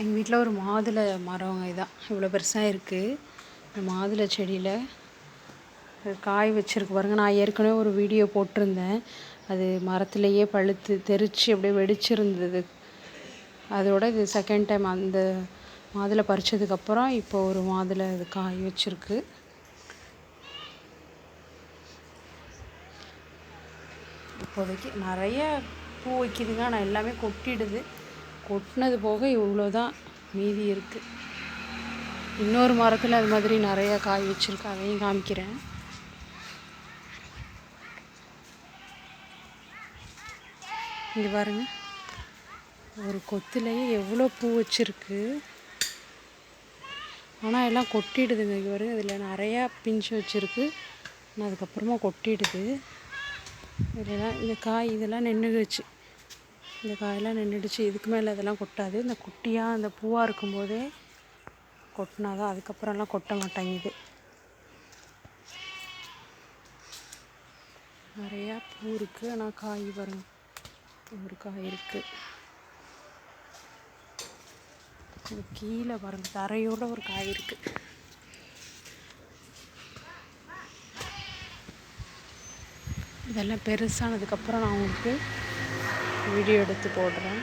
எங்கள் வீட்டில் ஒரு மாதுளை மரங்க இதான். இவ்வளோ பெருசாக இருக்குது இந்த மாதுளை செடியில் காய் வச்சுருக்கு பாருங்கள் நான் ஏற்கனவே ஒரு வீடியோ போட்டிருந்தேன். அது மரத்துலேயே பழுத்து தெரித்து அப்படியே வெடிச்சிருந்தது. அதோட இது செகண்ட் டைம் அந்த மாதுளை பறிச்சதுக்கப்புறம் இப்போ ஒரு மாதுளை இது காய் வச்சுருக்கு. இப்போதைக்கு நிறைய பூ வைக்குதுங்க. ஆனால் எல்லாமே கொட்டிடுது. கொட்டினது போக இவ்வளோ தான் மீதி இருக்குது இன்னொரு மரத்தில் அது மாதிரி நிறைய காய் வச்சுருக்கு அதையும் காமிக்கிறேன். இங்கே பாருங்கள் ஒரு கொத்துலேயே எவ்வளோ பூ வச்சுருக்கு. ஆனால் எல்லாம் கொட்டிடுதுங்க. இங்கே வரும் இதில் நிறையா பிஞ்சு வச்சுருக்கு. ஆனால் அதுக்கப்புறமா கொட்டிடுது. இதெல்லாம் இந்த காய் இதெல்லாம் நின்றுக்குச்சு இந்த காயெல்லாம் நின்றுடுச்சு. இதுக்கு மேலே அதெல்லாம் கொட்டாது. இந்த குட்டியாக அந்த பூவாக இருக்கும்போதே கொட்டினா தான் அதுக்கப்புறம்லாம் கொட்ட மாட்டேங்குது. நிறையா பூ இருக்குது ஆனால் காய் வரும் ஒரு காய் இருக்குது இது கீழே பாருங்க. தரையோட ஒரு காய் இருக்குது இதெல்லாம் பெருசானதுக்கப்புறம் நான் உங்களுக்கு வீடியோ எடுத்து போடுறேன்.